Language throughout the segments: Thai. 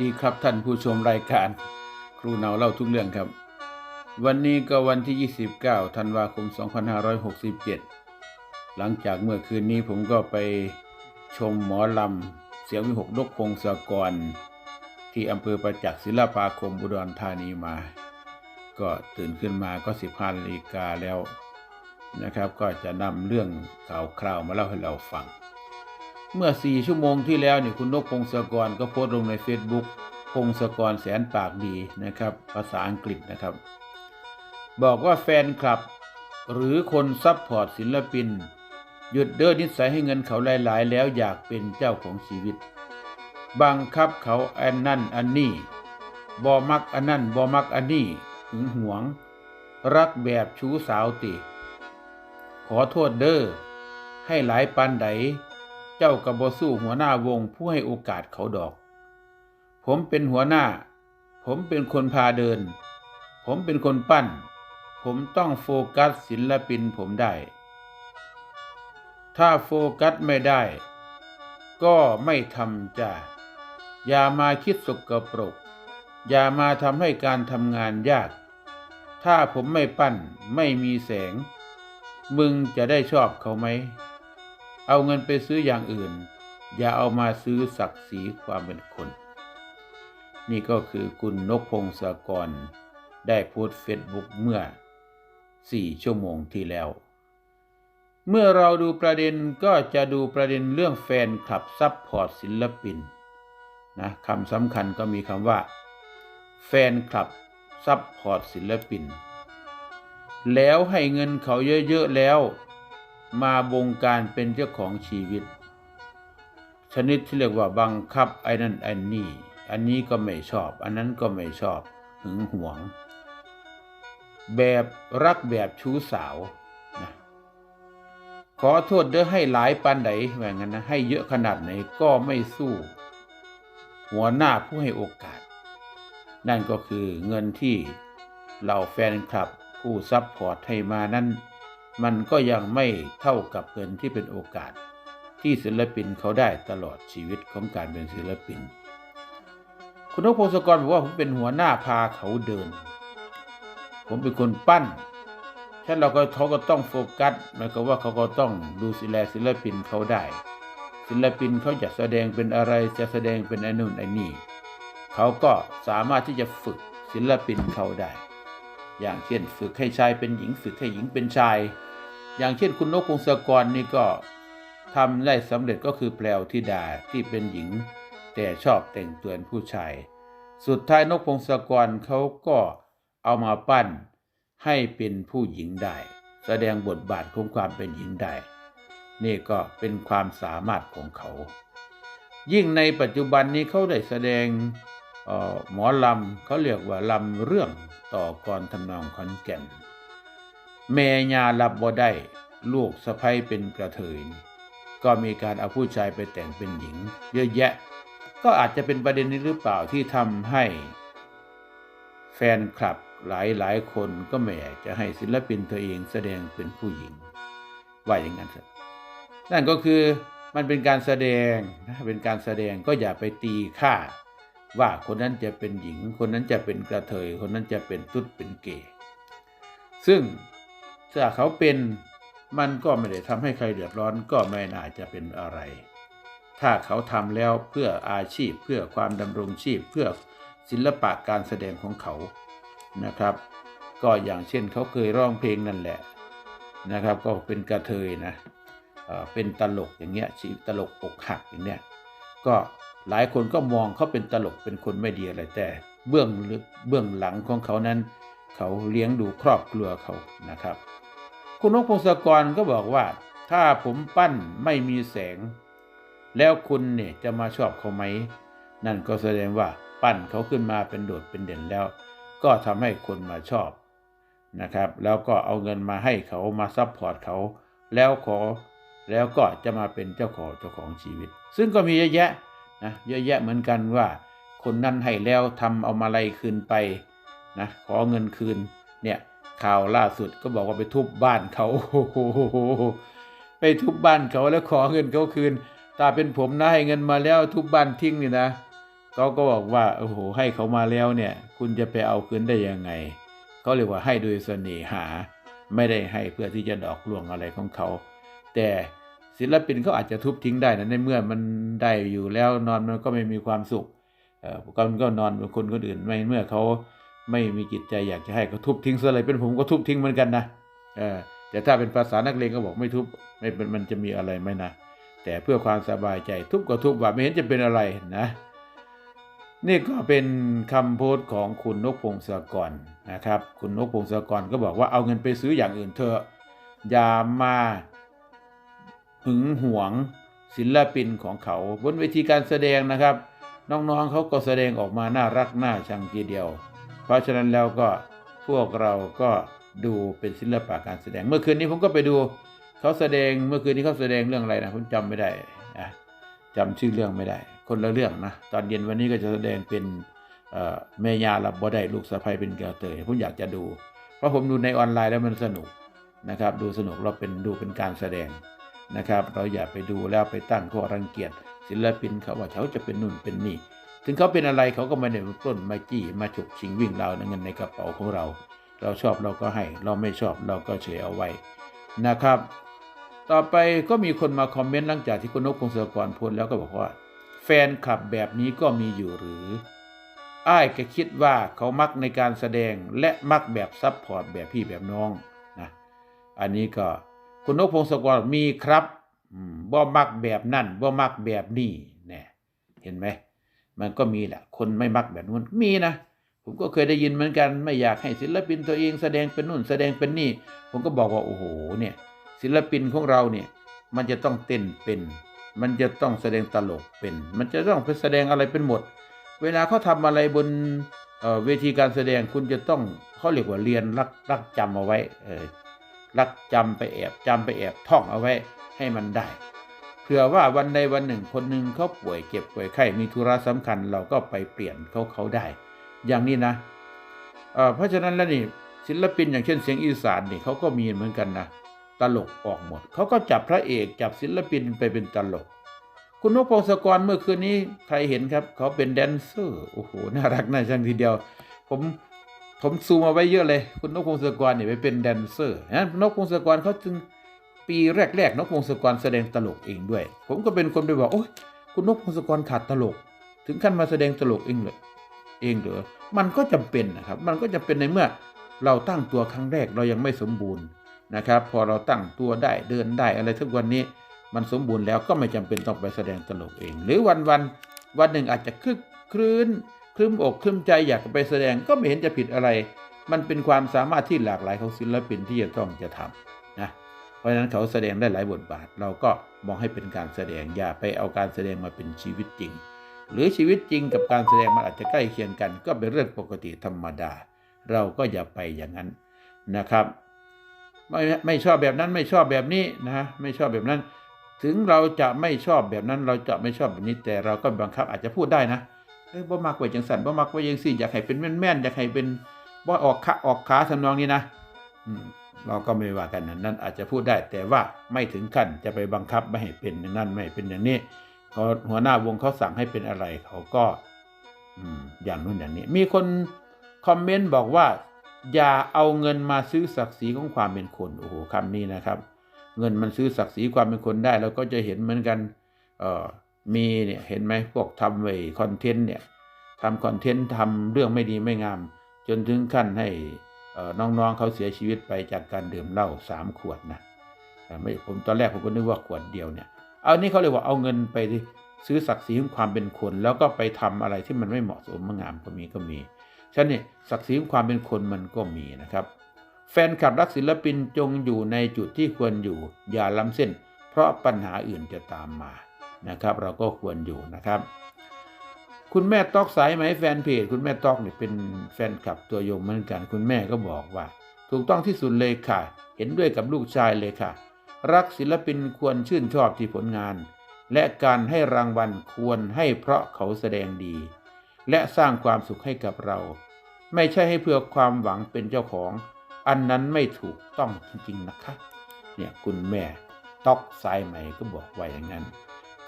ดีครับท่านผู้ชมรายการ ครูเนาเล่าทุกเรื่องครับ วันนี้ก็วันที่ 29 ธันวาคม 2567 หลังจากเมื่อคืนนี้ผมก็ไปชมหมอลำเสียงวิหกนกพงศกร ที่อำเภอประจักษ์ศิลปาคมอุดรธานีมา ก็ตื่นขึ้นมาก็ 15นาฬิกาแล้วนะครับ ก็จะนำเรื่องข่าวคราวมาเล่าให้เราฟัง เมื่อ 4 ชั่วโมงที่แล้วนี่คุณนกพงศกรก็โพสต์ลงใน Facebook พงศกรแสนปากดีนะครับ ภาษาอังกฤษนะครับ บอกว่าแฟนคลับ หรือคนซัพพอร์ตศิลปิน หยุดเดินนิสัยให้เงินเขาหลาย ๆ แล้วอยากเป็นเจ้าของชีวิต บังคับเขาอันนั่นอันนี้บอมักอันนั่นบอมักอันนี้หึงหวง รักแบบชู้สาวติ ขอโทษเด้อให้หลายปันได เจ้ากับบสู้หัวหน้าวงผู้ให้โอกาสเขาดอก ผมเป็นหัวหน้า ผมเป็นคนพาเดิน ผมเป็นคนปั้น ผมต้องโฟกัสศิลปินผมได้ ถ้าโฟกัสไม่ได้ ก็ไม่ทำจ้ะอย่ามาคิดสกปรก อย่ามาทำให้การทำงานยาก ถ้าผมไม่ปั้นไม่มีแสง มึงจะได้ชอบเขาไหม เอาเงินไปซื้ออย่างอื่น อย่าเอามาซื้อศักดิ์ศรีความเป็นคน นี่ก็คือคุณนกพงศกร ได้โพสต์เฟซบุ๊กเมื่อ 4 ชั่วโมงที่แล้ว เมื่อเราดูประเด็นก็จะดูประเด็นเรื่องแฟนคลับซับพอร์ตศิลปินนะคำสำคัญก็มีคำว่า แฟนคลับซับพอร์ตศิลปิน แล้วให้เงินเขาเยอะๆแล้ว มาบงการเป็นเจ้าของชีวิต ชนิดที่เรียกว่าบังคับไอ้นั่นไอ้นี่ อันนี้ก็ไม่ชอบ อันนั้นก็ไม่ชอบหึงหวง แบบรักแบบชู้สาวนะขอโทษเด้อให้หลายปันไหนว่างั้นนะให้เยอะขนาดไหนก็ไม่สู้ หัวหน้าผู้ให้โอกาส นั่นก็คือเงินที่เราแฟนคลับผู้ซับพอร์ตให้มานั้น มันก็ยังไม่เท่ากับเงินที่เป็นโอกาส ที่ศิลปินเขาได้ตลอดชีวิตของการเป็นศิลปิน คุณนกพงศกรบอกว่าผมเป็นหัวหน้าพาเขาเดิน ผมเป็นคนปั้นฉะนั้นเราก็เขาก็ต้องโฟกัสหมายความว่าเขาก็ต้องดูศิลศิลปินเขาได้ ศิลปินเขาจะแสดงเป็นอะไรจะแสดงเป็นไอ้นู่นไอ้นี่เขาก็สามารถที่จะฝึกศิลปินเขาได้ อย่างเช่นฝึกให้ชายเป็นหญิงฝึกให้หญิงเป็นชาย อย่างเช่นคุณนกพงศกรนี่ก็ทำได้สำเร็จก็คือแปลวธิดาที่เป็นหญิง แต่ชอบแต่งตัวเป็นผู้ชาย สุดท้ายนกพงศกรเขาก็เอามาปั้นให้เป็นผู้หญิงได้ แสดงบทบาทของความเป็นหญิงได้ นี่ก็เป็นความสามารถของเขา ยิ่งในปัจจุบันนี้เขาได้แสดงออหมอลำเขาเรียกว่าลำเรื่องต่อกรทำนองขอนแก่น แม่ยารับบ่ได้ ลูกสะใภ้เป็นกระเทยก็มีการเอาผู้ชายไปแต่งเป็นหญิง เยอะแยะ ก็อาจจะเป็นประเด็นนี้หรือเปล่าที่ทำให้ แฟนคลับหลายหลายคนก็ไม่อยากจะให้ศิลปินตัวเองแสดงเป็นผู้หญิง ว่าอย่างนั้นเถอะนั่นก็คือมันเป็นการแสดงนะเป็นการแสดงก็อย่าไปตีค่า ว่าคนนั้นจะเป็นหญิง คนนั้นจะเป็นกระเทย คนนั้นจะเป็นตุ๊ดเป็นเกย์ซึ่ง ถ้าเขาเป็นมันก็ไม่ได้ทำให้ใครเดือดร้อนก็ไม่น่าจะเป็นอะไร ถ้าเขาทำแล้วเพื่ออาชีพเพื่อความดำรงชีพเพื่อศิลปะการแสดงของเขานะครับ ก็อย่างเช่นเขาเคยร้องเพลงนั่นแหละนะครับ ก็เป็นกระเทยนะเป็นตลกอย่างเงี้ยชีตลกอกหักอย่างเนี้ยก็หลายคนก็มองเขาเป็นตลกเป็นคนไม่ดีอะไรแต่ เบื้องลึกเบื้องหลังของเขานั้น เขาเลี้ยงดูครอบครัวเขานะครับ คุณนกพงศกรก็บอกว่า ถ้าผมปั้นไม่มีแสง แล้วคุณเนี่ยจะมาชอบเขาไหม นั่นก็แสดงว่าปั้นเขาขึ้นมาเป็นโดดเป็นเด่นแล้ว ก็ทำให้คนมาชอบนะครับ แล้วก็เอาเงินมาให้เขามาซัพพอร์ตเขาแล้วขอแล้วก็จะมาเป็นเจ้าของเจ้าของชีวิต ซึ่งก็มีเยอะแยะนะเยอะแยะเหมือนกันว่า คนนั้นให้แล้วทำเอามาลัยคืนไปนะขอเงินคืน ข่าวล่าสุดก็บอกว่าไปทุบบ้านเขาไปทุบบ้านเขาแล้วขอเงินเขาคืนถ้าเป็นผมนะให้เงินมาแล้วทุบบ้านทิ้งนี่นะเขาก็บอกว่าโอ้โหให้เขามาแล้วเนี่ย คุณจะไปเอาคืนได้ยังไงเขาเรียกว่าให้โดยเสน่หา ไม่ได้ให้เพื่อที่จะดอกลวงอะไรของเขา แต่ศิลปินเขาอาจจะทุบทิ้งได้นะในเมื่อมันได้อยู่แล้วนอนมันก็ไม่มีความสุขเออก็มันก็นอนเป็นคนคนอื่นไม่เมื่อเขา ไม่มีจิตใจอยากจะให้เขาทุบทิ้งซะเลยเป็นผมก็ทุบทิ้งเหมือนกันนะเออแต่ถ้าเป็นภาษานักเลงก็บอกไม่ทุบไม่เป็นมันจะมีอะไรไหมนะแต่เพื่อความสบายใจทุบก็ทุบว่าไม่เห็นจะเป็นอะไรนะ นี่ก็เป็นคำพูดของคุณนกพงศกรนะครับ คุณนกพงศกรก็บอกว่าเอาเงินไปซื้ออย่างอื่นเถอะอย่ามาหึงหวงศิลปินของเขาบนเวทีการแสดงนะครับ น้องๆเขาก็แสดงออกมาน่ารักน่าชังทีเดียว เพราะฉะนั้นแล้วก็พวกเราก็ดูเป็นศิลปะการแสดง เมื่อคืนนี้ผมก็ไปดูเขาแสดงเมื่อคืนนี้เขาแสดงเรื่องอะไรนะผมจำไม่ได้อะจำชื่อเรื่องไม่ได้ คนละเรื่องนะตอนเย็นวันนี้ก็จะแสดงเป็นเอ่อเมยาลับบ่ได้ลูกสะใภ้เป็นแก้วเตยผมอยากจะดู เพราะผมดูในออนไลน์แล้วมันสนุกนะครับ ดูสนุกเราเป็นดูเป็นการแสดงนะครับ เราอย่าไปดูแล้วไปตั้งข้อรังเกียจศิลปินเขาว่าเขาจะเป็นนู่นเป็นนี่ ถึงเขาเป็นอะไรเขาก็ไม่ได้มาต้นมาจี้มาฉกชิงวิ่งเราเงินในกระเป๋าของเรา เราชอบเราก็ให้ เราไม่ชอบเราก็เฉยเอาไว้นะครับ ต่อไปก็มีคนมาคอมเมนต์หลังจากที่คุณนกพงศกรพูดแล้วก็บอกว่า แฟนคลับแบบนี้ก็มีอยู่หรืออ้ายก็คิดว่าเขามักในการแสดงและมักแบบซับพอร์ตแบบพี่แบบน้องนะอันนี้ก็คุณนกพงศกรมีครับบ่มักแบบนั่นบ่มักแบบนี้เนี่ยเห็นไหม มันก็มีแหละคนไม่มักแบบนู้นมีนะผมก็เคยได้ยินเหมือนกันไม่อยากให้ศิลปินตัวเองแสดงเป็นนู่นแสดงเป็นนี่ ผมก็บอกว่าโอ้โหเนี่ยศิลปินของเราเนี่ยมันจะต้องเต้นเป็น มันจะต้องแสดงตลกเป็น มันจะต้องไปแสดงอะไรเป็นหมด เวลาเขาทำอะไรบนเเวทีการแสดงคุณจะต้องเขาเรียกว่าเรียนรักรักจำเอาไว้เออรักจำไปแอบจำไปแอบท่องเอาไว้ให้มันได้ เผื่อว่าวันใดวันหนึ่งคนหนึ่งเขาป่วยเจ็บป่วยไข้มีธุระสำคัญ เราก็ไปเปลี่ยนเขาเขาได้ อย่างนี้นะเเพราะฉะนั้นแล้วนี่ศิลปินอย่างเช่นเสียงอีสานนี่เขาก็มีเหมือนกันนะตลกออกหมดเขาก็จับพระเอกจับศิลปินไปเป็นตลก คุณนกพงศกรเมื่อคืนนี้ใครเห็นครับ เขาเป็นแดนเซอร์โอ้โหน่ารักน่าชังทีเดียว ผมผมซูมเอาไว้เยอะเลย คุณนกพงศกรเนี่ยไปเป็นแดนเซอร์นะนกพงศกรเขาจึง ปีแรกๆนกพงศกรแสดงตลกเองด้วย ผมก็เป็นคนไปบอกโอ้ยคุณนกพงศกรขาดตลก ถึงขั้นมาแสดงตลกเองเลยเองเหรอมันก็จำเป็นนะครับ มันก็จำเป็นในเมื่อเราตั้งตัวครั้งแรกเรายังไม่สมบูรณ์นะครับ พอเราตั้งตัวได้เดินได้อะไรทุกวันนี้ มันสมบูรณ์แล้วก็ไม่จำเป็นต้องไปแสดงตลกเอง หรือวันวันวันหนึ่งอาจจะคึกครื้นคลึ้มอกคลึ้มใจอยากไปแสดงก็ไม่เห็นจะผิดอะไร มันเป็นความสามารถที่หลากหลายของศิลปินที่จะต้องจะทำนะเพ ราะฉะนั้นเขาแสดงได้หลายบทบาท เราก็มองให้เป็นการแสดงอย่าไปเอาการแสดงมาเป็นชีวิตจริง หรือชีวิตจริงกับการแสดงมันอาจจะใกล้เคียงกัน ก็เป็นเรื่องปกติธรรมดา เราก็อย่าไปอย่างนั้นนะครับไม่ไม่ชอบแบบนั้นไม่ชอบแบบนี้นะไม่ชอบแบบนั้น ถึงเราจะไม่ชอบแบบนั้น เราจะไม่ชอบแบบนี้แต่เราก็บังคับอาจจะพูดได้นะเอ้ยบ่มักไว้จังสันบ่มักไว้ยังสิอยากให้เป็นแม่นๆอยากให้เป็นบ่ออกขาออกขาทำนองนี้นะ อืม เราก็ไม่ว่ากันนั้นนั่นอาจจะพูดได้แต่ว่าไม่ถึงขั้นจะไปบังคับไม่ให้เป็นอย่างนั้นไม่ให้เป็นอย่างนี้พอหัวหน้าวงเขาสั่งให้เป็นอะไรเขาก็อืมอย่างนู้นอย่างนี้ มีคนคอมเมนต์บอกว่า อย่าเอาเงินมาซื้อศักดิ์ศรีของความเป็นคนโอ้โหคำนี้นะครับ เงินมันซื้อศักดิ์ศรีความเป็นคนได้เราก็จะเห็นเหมือนกันเอ่อมีเนี่ยเห็นไหมพวกทำไว้คอนเทนต์เนี่ยทำคอนเทนต์ทำเรื่องไม่ดีไม่งาม จนถึงขั้นให้ น้องๆเขาเสียชีวิตไปจากการดื่มเหล้าสามขวดนะไม่ผมตอนแรกผมก็นึกว่าขวดเดียวเนี่ยเอานี่เขาเรียว่าเอาเงินไปซื้อศักดิ์ศรีของความเป็นคน แล้วก็ไปทำอะไรที่มันไม่เหมาะสมไม่งามก็มีก็มีฉะนั้นเนี่ยศักดิ์ศรีของความเป็นคนมันก็มีนะครับ แฟนคลับรักศิลปินจงอยู่ในจุดที่ควรอยู่ อย่าล้ำเส้น เพราะปัญหาอื่นจะตามมานะครับ เราก็ควรอยู่นะครับ คุณแม่ตอกสายไหมแฟนเพจคุณแม่ตอกเนี่ยเป็นแฟนคลับตัวยงเหมือนกัน คุณแม่ก็บอกว่า ถูกต้องที่สุดเลยค่ะ เห็นด้วยกับลูกชายเลยค่ะ รักศิลปินควรชื่นชอบที่ผลงาน และการให้รางวัลควรให้เพราะเขาแสดงดี และสร้างความสุขให้กับเรา ไม่ใช่ให้เพื่อความหวังเป็นเจ้าของ อันนั้นไม่ถูกต้องจริงๆนะคะ เนี่ยคุณแม่ตอกสายใหม่ก็บอกไว้อย่างนั้น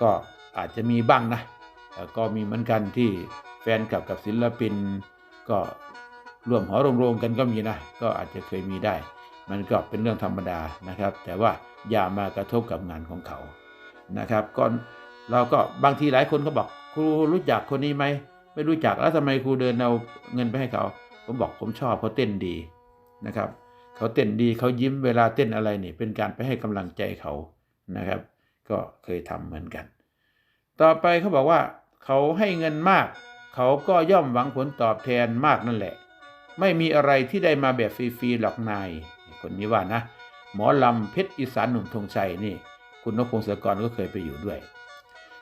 ก็อาจจะมีบ้างนะ ก็มีเหมือนกันที่แฟนคลับกับศิลปิน ก็ร่วมหอรวมโรงกันก็มีนะ ก็อาจจะเคยมีได้ มันก็เป็นเรื่องธรรมดานะครับ แต่ว่าอย่ามากระทบกับงานของเขานะครับก่อนเราก็บางทีหลายคนก็บอกครูรู้จักคนนี้ไหมไม่รู้จักแล้วทำไมครูเดินเอาเงินไปให้เขา ผมบอกผมชอบเขาเต้นดีนะครับเขาเต้นดีเขายิ้มเวลาเต้นอะไรนี่เป็นการไปให้กำลังใจเขานะครับ ก็เคยทำเหมือนกัน ต่อไปเขาบอกว่า เขาให้เงินมาก เขาก็ย่อมหวังผลตอบแทนมากนั่นแหละ ไม่มีอะไรที่ได้มาแบบฟรีๆหรอกนาย คนนี้ว่านะ หมอลำเพชรอีสานหนุ่มธงชัยนี่ คุณนพพงศกรก็เคยไปอยู่ด้วย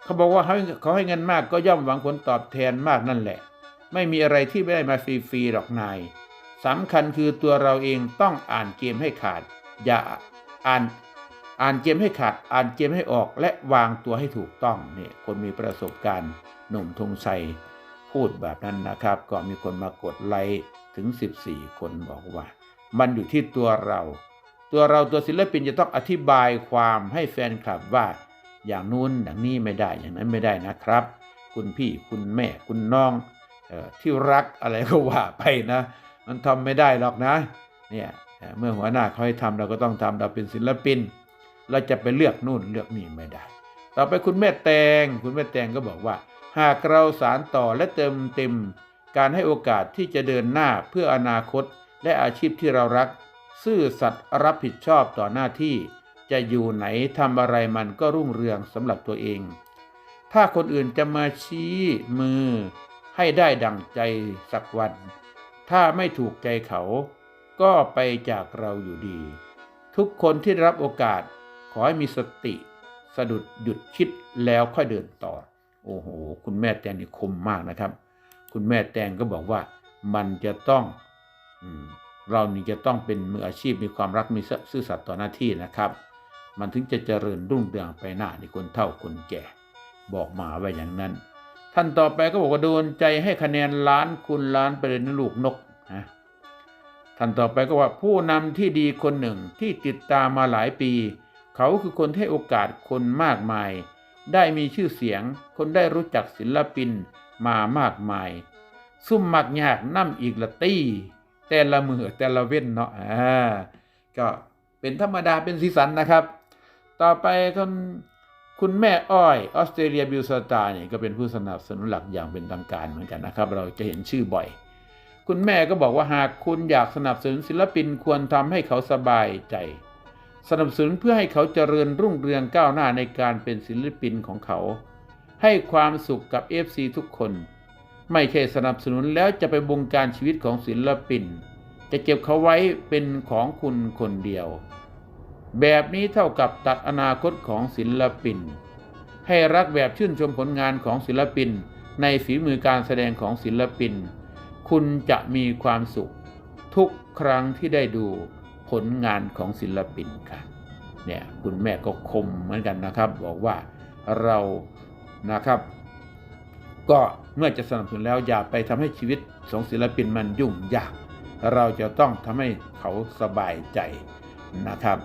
เขาบอกว่าเขาเขาให้เงินมากก็ย่อมหวังผลตอบแทนมากนั่นแหละ ไม่มีอะไรที่ไม่ได้มาฟรีๆหรอกนายสำคัญคือตัวเราเองต้องอ่านเกมให้ขาด อย่าอ่าน อ่านเกมให้ขาดอ่านเกมให้ออกและวางตัวให้ถูกต้องนี่คนมีประสบการณ์หนุ่มธงชัยพูดแบบนั้นนะครับ ก็มีคนมากดไลค์ถึง 14 คนบอกว่า มันอยู่ที่ตัวเรา ตัวเราตัวศิลปินจะต้องอธิบายความให้แฟนคลับว่า อย่างนู้นอย่างนี้ไม่ได้อย่างนั้นไม่ได้นะครับ คุณพี่คุณแม่คุณน้องออที่รักอะไรก็ว่าไปนะ มันทำไม่ได้หรอกนะเนี่ยเมื่อหัวหน้าเขาให้ทำเราก็ต้องทำเราเป็นศิลปิน เราจะไปเลือกนู่นเลือกนี่ไม่ได้ ต่อไปคุณแม่แตง คุณแม่แตงก็บอกว่า หากเราสารต่อและเติมเต็ม การให้โอกาสที่จะเดินหน้าเพื่ออนาคต และอาชีพที่เรารัก ซื่อสัตย์รับผิดชอบต่อหน้าที่ จะอยู่ไหนทำอะไรมันก็รุ่งเรืองสำหรับตัวเอง ถ้าคนอื่นจะมาชี้มือ ให้ได้ดังใจสักวัน ถ้าไม่ถูกใจเขา ก็ไปจากเราอยู่ดี ทุกคนที่รับโอกาส อให้มีสติสะดุดหยุดคิดแล้วค่อยเดินต่อ โอ้โห คุณแม่แตงนี่คมมากนะครับ คุณแม่แตงก็บอกว่ามันจะต้องอเรานี่จะต้องเป็นมืออาชีพมีความรักมีซื่อสัตย์ต่อหน้าที่นะครับ มันถึงจะเจริญรุ่งเรืองไปหน้าในคนเฒ่าคนแก่ บอกมาไว้อย่างนั้น ท่านต่อไปก็บอกว่าโดนใจให้คะแนนล้านคุณล้านไปเลยนะลูกนกนะท่านต่อไปก็ว่าผู้นำที่ดีคนหนึ่งที่ติดตามมาหลายปี เขาคือคนที่ให้โอกาสคนมากมาย ได้มีชื่อเสียง คนได้รู้จักศิลปินมามากมาย ซุ่มมักยากน้ำอีกละตี้ แต่ละมือแต่ละเว้นเนาะอ่าก็เป็นธรรมดาเป็นสีสันนะครับ ต่อไปคนคุณแม่อ้อยออสเตรเลียบิวสตาร์เนี่ยก็เป็นผู้สนับสนุนหลักอย่างเป็นทางการเหมือนกันนะครับ เราจะเห็นชื่อบ่อย คุณแม่ก็บอกว่าหากคุณอยากสนับสนุนศิลปินควรทำให้เขาสบายใจ สนับสนุนเพื่อให้เขาเจริญรุ่งเรืองก้าวหน้าในการเป็นศิลปินของเขา ให้ความสุขกับ FC ทุกคน ไม่ใช่สนับสนุนแล้วจะไปบงการชีวิตของศิลปิน จะเก็บเขาไว้เป็นของคุณคนเดียว แบบนี้เท่ากับตัดอนาคตของศิลปิน ให้รักแบบชื่นชมผลงานของศิลปิน ในฝีมือการแสดงของศิลปิน คุณจะมีความสุข ทุกครั้งที่ได้ดู ผลงานของศิลปินค่ะเนี่ยคุณแม่ก็คมเหมือนกันนะครับ บอกว่าเรานะครับ ก็เมื่อจะสนับสนุนแล้วอย่าไปทำให้ชีวิตของศิลปินมันยุ่งยาก เราจะต้องทำให้เขาสบายใจนะครับ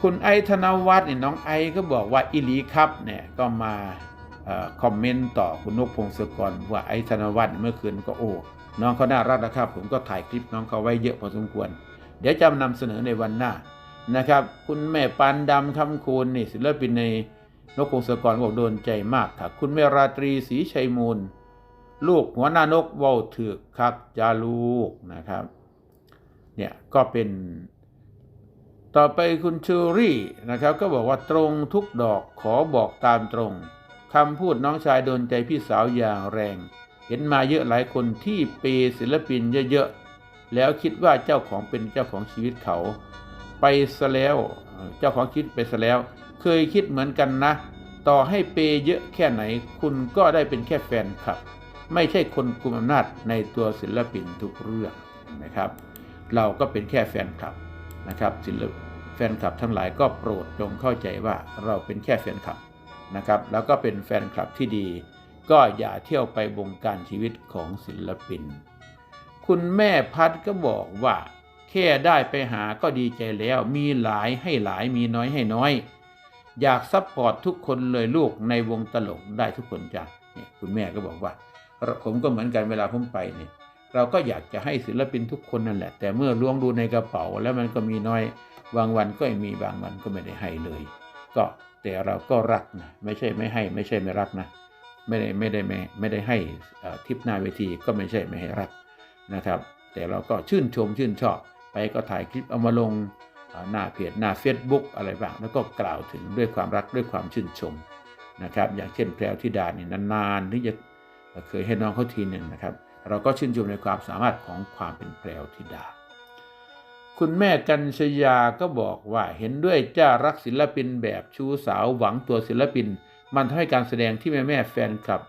คุณไอธนวัฒน์เนี่ยน้องไอก็บอกว่าอิลีครับเนี่ยก็มาอคอมเมนต์ต่อคุณนกพงศกรว่าไอธนวัฒน์เมื่อคืนก็โอ้ น้องเขาน่ารักนะครับ ผมก็ถ่ายคลิปน้องเขาไว้เยอะพอสมควร เดี๋ยวจะนำเสนอในวันหน้านะครับ คุณแม่ปานดำคำคูณนี่ศิลปินในนกพงศกรบอกโดนใจมากค่ะ คุณแม่ราตรีศรีชัยมูล ลูกหัวหน้านกว้าวถือกคักจาลูกนะครับเนี่ยก็เป็นต่อไปคุณชูรี่นะครับ ก็บอกว่าตรงทุกดอกขอบอกตามตรงคำพูดน้องชายโดนใจพี่สาวอย่างแรง เห็นมาเยอะหลายคนที่เปย์ศิลปินเยอะๆ แล้วคิดว่าเจ้าของเป็นเจ้าของชีวิตเขา ไปซะแล้ว เจ้าของชีวิตไปซะแล้ว เคยคิดเหมือนกันนะ ต่อให้เปย์เยอะแค่ไหน คุณก็ได้เป็นแค่แฟนคลับ ไม่ใช่คนกุมอำนาจในตัวศิลปินทุกเรื่องนะครับ เราก็เป็นแค่แฟนคลับนะครับศิลปแฟนคลับทั้งหลายก็โปรดจงเข้าใจว่าเราเป็นแค่แฟนคลับนะครับ แล้วก็เป็นแฟนคลับที่ดี ก็อย่าเที่ยวไปบงการชีวิตของศิลปิน คุณแม่พัดก็บอกว่า แค่ได้ไปหาก็ดีใจแล้ว มีหลายให้หลายมีน้อยให้น้อย อยากซัพพอร์ตทุกคนเลยลูกในวงตลกได้ทุกคนจ้ะเนี่ยคุณแม่ก็บอกว่า ผมก็เหมือนกันเวลาผมไปเนี่ยเราก็อยากจะให้ศิลปินทุกคนนั่นแหละ แต่เมื่อล้วงดูในกระเป๋าแล้วมันก็มีน้อยบางวันก็มีบางวันก็ไม่ได้ให้เลย ก็แต่เราก็รักนะไม่ใช่ไม่ให้ไม่ใช่ไม่รักนะ ไม่ได้ไม่ได้ไม่ไม่ได้ให้ทิปหน้าเวทีก็ไม่ใช่ไม่ให้รักนะครับ แต่เราก็ชื่นชมชื่นชอบไปก็ถ่ายคลิปเอามาลงหน้าเพจหน้า Facebook อะไรบ้างแล้วก็กล่าวถึงด้วยความรักด้วยความชื่นชมนะครับ อย่างเช่นแพรวธิดาเนี่ยนานๆถึงจะเคยให้น้องเขาทีหนึ่งนะครับ เราก็ชื่นชมในความสามารถของความเป็นแพรวธิดา คุณแม่กัญชยาก็บอกว่าเห็นด้วยจ้ารักศิลปินแบบชูสาวหวังตัวศิลปิน มันทำให้การแสดงที่แม่แม่แฟนคลับ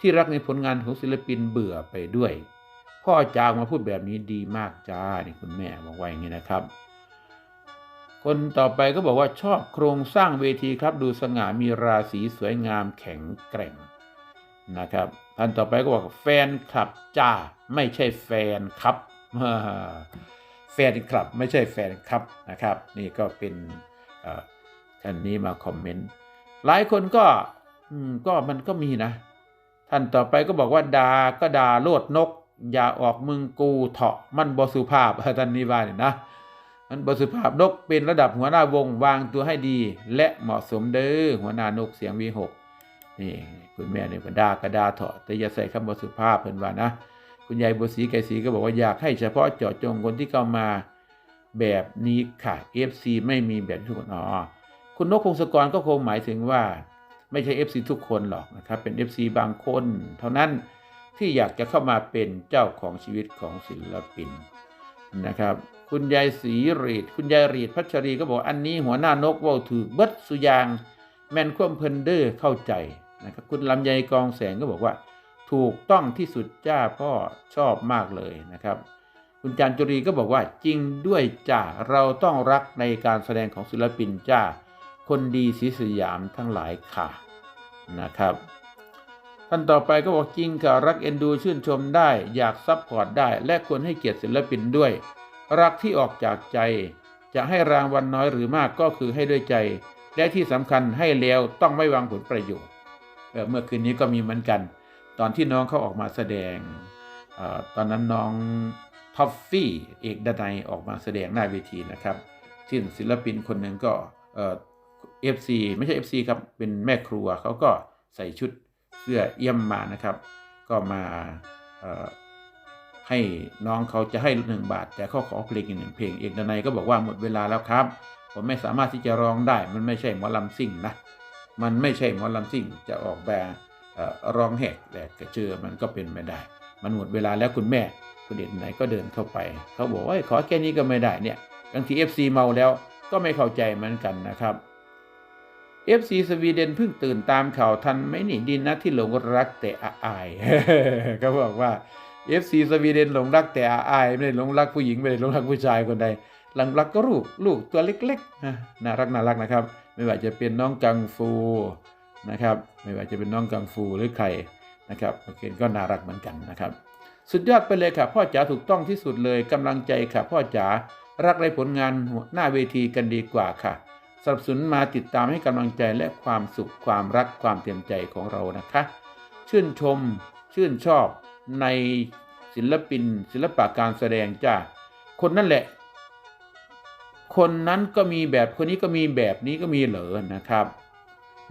ที่รักในผลงานของศิลปินเบื่อไปด้วย พ่อจางมาพูดแบบนี้ดีมากจ้านี่คุณแม่บอกว่าอย่างนี้นะครับ คนต่อไปก็บอกว่าชอบโครงสร้างเวทีครับ ดูสง่ามีราศีสวยงามแข็งแกร่งนะครับท่านต่อไปก็บอกแฟนคลับจ้าไม่ใช่แฟนครับแฟนคลับไม่ใช่แฟนครับนะครับ นี่ก็เป็นท่านนี้มาคอมเมนต์ หลายคนก็อืมก็มันก็มีนะ ท่านต่อไปก็บอกว่าดาก็ดาโลดนก อย่าออกมึงกูเถาะมันบสุภาพท่านนี้ว่าเนี่ยนะ มันบสุภาพนกเป็นระดับหัวหน้าวงวางตัวให้ดี และเหมาะสมเด้อหัวหน้านกเสียงวีหกนี่คุณแม่เนี่ยก็ดากระดาเถาะแต่อย่าใส่คำบสุภาพเพิ่นว่านะคุณยายบัวศรีไก่ศรีก็บอกว่าอยากให้เฉพาะเจาะจงคนที่เข้ามาแบบนี้ค่ะ FC ไม่มีแบบทุกคนอ๋อ คุณนกพงศกรก็คงหมายถึงว่า ไม่ใช่ FC ทุกคนหรอกนะครับ เป็น FC บางคน เท่านั้นที่อยากจะเข้ามาเป็นเจ้าของชีวิตของศิลปินนะครับ คุณยายศรีรีดคุณยายรีดพัชรีก็บอกอันนี้หัวหน้านกว่าถือเบิดสุยาง แมนควมเพนเดอร์เข้าใจนะครับคุณลำไยกองแสงก็บอกว่า ถูกต้องที่สุดจ้าพ่อชอบมากเลยนะครับ คุณจันจุรีก็บอกว่าจริงด้วยจ้าเราต้องรักในการแสดงของศิลปินจ้า คนดีศรีสยามทั้งหลายค่ะนะครับท่านต่อไปก็บอกจริงค่ะรักเอ็นดูชื่นชมได้ อยากซัพพอร์ตได้ และควรให้เกียรติศิลปินด้วย รักที่ออกจากใจ จะให้รางวัลน้อยหรือมากก็คือให้ด้วยใจ และที่สำคัญให้แล้วต้องไม่วางผลประโยชน์เออเมื่อคืนนี้ก็มีเหมือนกัน ตอนที่น้องเขาออกมาแสดงออตอนนั้นน้องท็อฟฟี่เอกดนัยออกมาแสดงหน้าเวทีนะครับซึ่งศิลปินคนหนึ่งก็ เอฟซีไม่ใช่ FC ครับ เป็นแม่ครัวเขาก็ใส่ชุดเสื้อเอี่ยมมานะครับ ก็มาให้น้องเขาจะให้หนึ่งบาท แต่เขาขอเพลงอีกหนึ่งเพลงเอกดนัยก็บอกว่าหมดเวลาแล้วครับ ผมไม่สามารถที่จะร้องได้ มันไม่ใช่หมอลำซิ่งนะ มันไม่ใช่หมอลำซิ่ง จะออกแบบร้องแหกแหลกกระเจือมันก็เป็นไม่ได้ มันหมดเวลาแล้วคุณแม่คุณเด่นไหนก็เดินเข้าไป เขาบอกว่าขอแค่นี้ก็ไม่ได้เนี่ยบางที FC เมาแล้วก็ไม่เข้าใจเหมือนกันนะครับ FC สวีเดนเพิ่งตื่นตามข่าวทันไหมนี่ดินนะที่หลงรักแต่อายเขาบอกว่า FC สวีเดนหลงรักแต่อายไม่ได้หลงรักผู้หญิงไม่ได้หลงรักผู้ชายคนใดหลังรักก็ลูกลูกตัวเล็กๆน่ารักน่ารักนะครับ ไม่ว่าจะเป็นน้องกังฟูนะครับไม่ว่าจะเป็นน้องกังฟูหรือใครนะครับโอเคก็น่ารักเหมือนกันนะครับ สุดยอดไปเลยค่ะพ่อจ๋าถูกต้องที่สุดเลยกำลังใจค่ะพ่อจ๋ารักในผลงานหน้าเวทีกันดีกว่าค่ะ สนับสนุนมาติดตามให้กำลังใจและความสุขความรักความเต็มใจของเรานะคะ ชื่นชมชื่นชอบในศิลปิน ศิลปะการแสดงจ้าคนนั่นแหละ คนนั้นก็มีแบบคนนี้ก็มีแบบนี้ก็มีเหรอนะครับ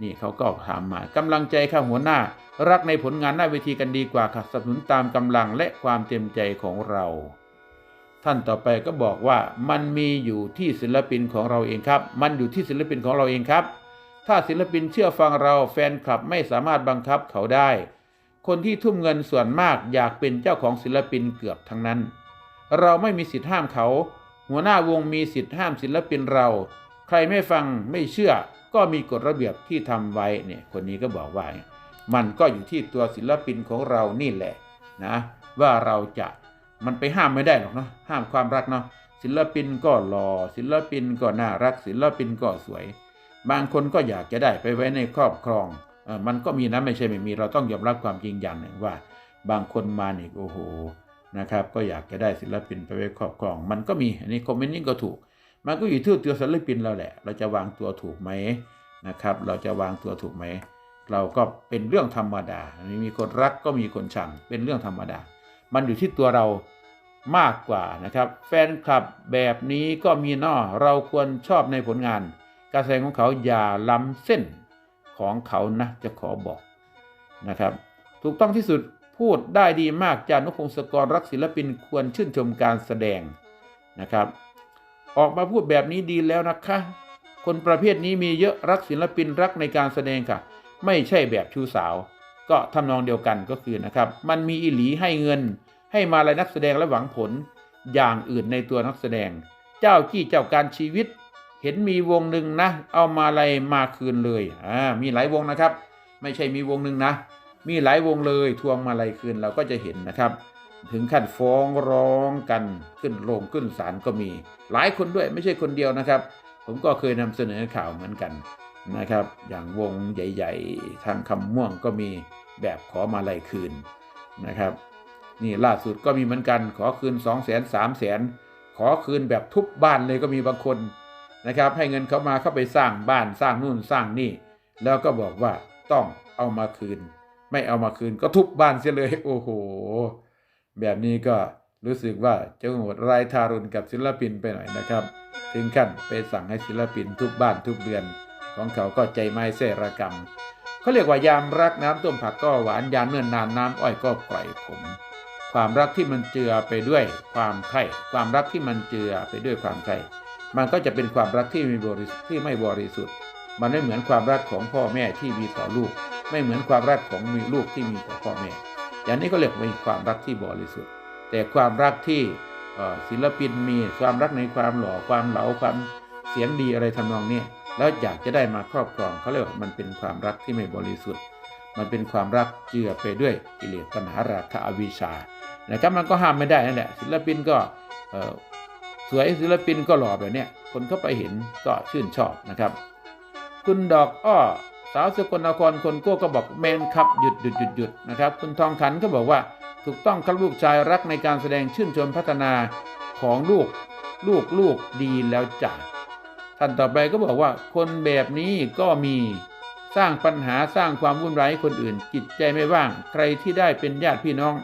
นี่เขาก็ถามมากำลังใจค่ะหัวหน้า รักในผลงานหน้าเวทีกันดีกว่าค่ะสนับสนุนตามกำลังและความเต็มใจของเรา ท่านต่อไปก็บอกว่ามันมีอยู่ที่ศิลปินของเราเองครับ มันอยู่ที่ศิลปินของเราเองครับ ถ้าศิลปินเชื่อฟังเราแฟนคลับไม่สามารถบังคับเขาได้ คนที่ทุ่มเงินส่วนมากอยากเป็นเจ้าของศิลปินเกือบทั้งนั้น เราไม่มีสิทธิ์ห้ามเขา หัวหน้าวงมีสิทธิ์ห้ามศิลปินเรา ใครไม่ฟังไม่เชื่อ ก็มีกฎระเบียบที่ทำไว้เนี่ยคนนี้ก็บอกว่า มันก็อยู่ที่ตัวศิลปินของเรานี่แหละนะ ว่าเราจะ มันไปห้ามไม่ได้หรอกเนาะห้ามความรักเนาะศิลปินก็หล่อศิลปินก็น่ารัก ศิลปินก็สวย บางคนก็อยากจะได้ไปไว้ในครอบครองเออมันก็มีนะไม่ใช่ไม่มี เราต้องยอมรับความจริงอย่างหนึ่งว่า บางคนมาเนี่ยโอ้โหนะครับ ก็อยากจะได้ศิลปินไปไว้ครอบครอง มันก็มีอันนี้คอมเมนต์นี้ก็ถูก มันก็อยู่ที่ตัวศิลปินเราแหละ เราจะวางตัวถูกไหมนะครับ เราจะวางตัวถูกไหมเราก็เป็นเรื่องธรรมดามีคนรักก็มีคนชังเป็นเรื่องธรรมดา มันอยู่ที่ตัวเรามากกว่านะครับ แฟนคลับแบบนี้ก็มีนอเราควรชอบในผลงาน การแสดงของเขาอย่าล้ำเส้นของเขานะจะขอบอกนะครับ ถูกต้องที่สุดพูดได้ดีมากจานุพงศกรรักศิลปินควรชื่นชมการแสดงนะครับ ออกมาพูดแบบนี้ดีแล้วนะคะ คนประเภทนี้มีเยอะรักศิลปินรักในการแสดงค่ะ ไม่ใช่แบบชูสาว ก็ทำนองเดียวกันก็คือนะครับมันมีอิหลีให้เงิน ให้มาลายนักแสดงและหวังผลอย่างอื่นในตัวนักแสดง เจ้ากี้เจ้าการชีวิต เห็นมีวงหนึ่งนะ เอามาลายมาคืนเลยอ่ามีหลายวงนะครับ ไม่ใช่มีวงหนึ่งนะ มีหลายวงเลยทวงมาลายคืนเราก็จะเห็นนะครับ ถึงขั้นฟ้องร้องกันขึ้นโรงขึ้นศาลก็มี หลายคนด้วยไม่ใช่คนเดียวนะครับ ผมก็เคยนำเสนอข่าวเหมือนกัน นะครับ อย่างวงใหญ่ ๆ ทางคำม่วงก็มีแบบขอมาลัยคืนนะครับ นี่ล่าสุดก็มีเหมือนกันขอคืน 2 0 0 0 0 0 3 0 0 0 0 ขอคืนแบบทุบบ้านเลยก็มีบางคนนะครับ ให้เงินเขามาเข้าไปสร้างบ้านสร้างนู่นสร้างนี่ แล้วก็บอกว่าต้องเอามาคืน ไม่เอามาคืนก็ทุบบ้านเสียเลยโอ้โห แบบนี้ก็รู้สึกว่าจะโหดรายทารุณกับศิลปินไปหน่อยนะครับ ถึงขั้นไปสั่งให้ศิลปินทุกบ้านทุกเดือน ของเขาก็ใจไม้เสรกรรมเขาเรียกว่ายามรักน้ำต้มผักก็หวานยามเนื่อนนานน้ำอ้อยก็กร่อยขมความรักที่มันเจือไปด้วยความใคร่ความรักที่มันเจือไปด้วยความใคร่มันก็จะเป็นความรักที่ไม่บริสุทธิ์ที่ไม่บริสุทธิ์ มันไม่เหมือนความรักของพ่อแม่ที่มีต่อลูก ไม่เหมือนความรักของมีลูกที่มีต่อพ่อแม่ อย่างนี้ก็เรียกว่าความรักที่บริสุทธิ์ แต่ความรักที่ศิลปินมีความรักในความหล่อความเหลาความเสียงดีอะไรทำนองนี้ แล้วอยากจะได้มาครอบครองเขาเรียกว่ามันเป็นความรักที่ไม่บริสุทธิ์ มันเป็นความรักเจือไปด้วยกิเลสตัณหาราคะอวิชชานะครับมันก็ห้ามไม่ได้นั่นแหละศิลปินก็สวยศิลปินก็หล่อแบบเนี้ยคนเข้าไปเห็นก็ชื่นชอบนะครับ คุณดอกอ้อสาวสกลนครคนโก้ก็บอกแมนครับหยุดหยุดหยุดหยุดนะครับ คุณทองขันก็บอกว่าถูกต้องครับลูกชายรักในการแสดงชื่นชมพัฒนาของลูกลูกลูกดีแล้วจ้ะ ท่านต่อไปก็บอกว่าคนแบบนี้ก็มีสร้างปัญหาสร้างความวุ่นวายให้คนอื่น จิตใจไม่ว่าง ใครที่ได้เป็นญาติพี่น้อง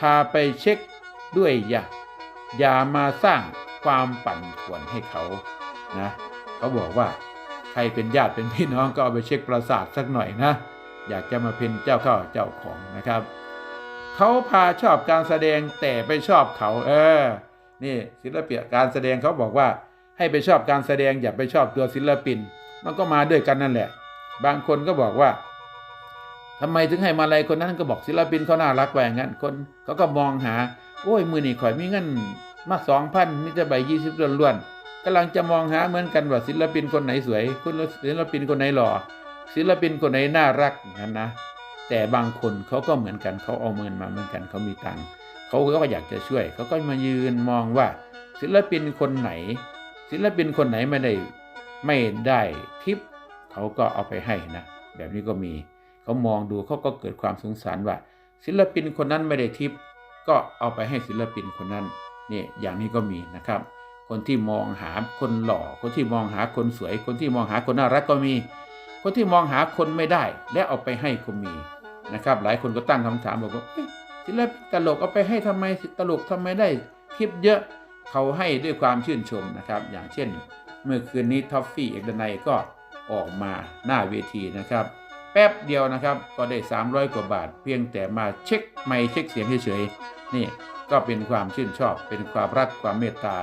พาไปเช็คด้วยอย่าอย่ามาสร้างความปั่นป่วนให้เขานะเขาบอกว่าใครเป็นญาติเป็นพี่น้องก็เอาไปเช็คประสาทสักหน่อยนะ อยากจะมาเป็นเจ้าเข้าเจ้าของนะครับเขาพาชอบการแสดงแต่ไปชอบเขา เออ นี่ศิลปินการแสดงเขาบอกว่า ให้ไปชอบการแสดงอย่าไปชอบตัวศิลปิน มันก็มาด้วยกันนั่นแหละ บางคนก็บอกว่าทำไมถึงให้มาอะไรคนนั้นก็บอกศิลปินเขาน่ารักแหวงงั้นคนเขาก็มองหา โอ้ยมือนี่ข่อยมีเงินมาสองพันนี่จะใบยี่สิบล้วนๆกำลังจะมองหาเหมือนกันว่าศิลปินคนไหนสวยคุณศิลปินคนไหนหล่อศิลปินคนไหนน่ารักงั้นนะ แต่บางคนเขาก็เหมือนกันเขาเอาเงินมาเหมือนกันเขามีตังค์เขาก็อยากจะช่วย เขาก็มายืนมองว่า ศิลปินคนไหน ศิลปินคนไหนไม่ได้ไม่ได้ทิปเขาก็เอาไปให้นะ แบบนี้ก็มี เขามองดูเขาก็เกิดความสงสารว่า ศิลปินคนนั้นไม่ได้ทิปก็เอาไปให้ศิลปินคนนั้นนี่อย่างนี้ก็มีนะครับ คนที่มองหาคนหล่อ คนที่มองหาคนสวย คนที่มองหาคนน่ารักก็มี คนที่มองหาคนไม่ได้ และเอาไปให้ก็มีนะครับ หลายคนก็ตั้งคำถามบอกว่าศิลปินตลกเอาไปให้ทำไมตลกทำไมได้ทิปเยอะ เขาให้ด้วยความชื่นชมนะครับ อย่างเช่น เมื่อคืนนี้ท็อฟฟี่เอกดนัยก็ออกมาหน้าเวทีนะครับ แป๊บเดียวนะครับก็ได้ 300 กว่าบาท เพียงแต่มาเช็คไมค์เช็คเสียงเฉยๆนี่ก็เป็นความชื่นชอบ เป็นความรักความเมตตา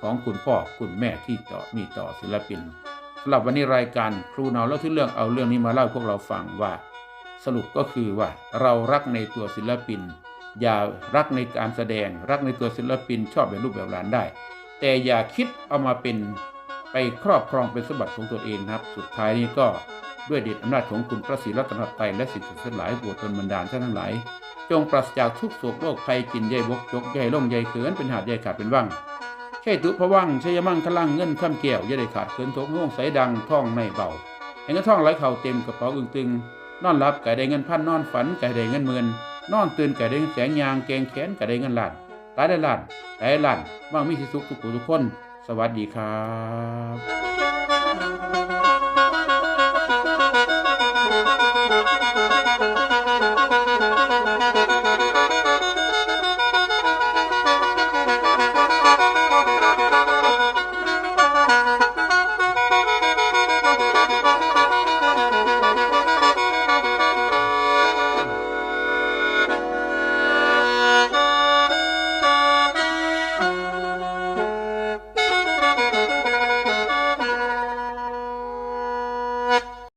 ของคุณพ่อคุณแม่ที่ต่อมีต่อศิลปินสำหรับวันนี้รายการครูเนาเล่าที่เรื่องเอาเรื่องนี้มาเล่าพวกเราฟังว่า สรุปก็คือว่าเรารักในตัวศิลปิน อย่ารักในการแสดง รักในตัวศิลปินชอบแบบรูปแบบร้านได้ แต่อย่าคิดเอามาเป็นไปครอบครองเป็นสมบัติของตัวเองนะครับ สุดท้ายนี้ก็ด้วยเดชอำนาจของคุณพระศรีรัตนตรัยและสิ่งศักดิ์สิทธิ์หลายบวชตนบันดาลท่านทั้งหลาย จงปราศจากทุกโศกโรคภัยกินใยบกจกใยล่มใยเขินเป็นหาดใยขาดเป็นว่างใช่ตุพะว่างใช่ยมั่งขลังเงินข้ามแก้วย่าได้ขาดเขินทกง่วงใสดังท่องไม่เบาเห็นเงินท่องไหลเข่าเต็มกระเป๋าอึงตึงนอนหลับไก่ได้เงินพันนอนฝันไก่ได้เงินหมื่น นอนตื่นกะได้แสงยางแกงแขนกะได้เงินลานตายได้ล้านตายได้ลานว่างมีสิสุขทุกผู้ทุกคน สวัสดีครับ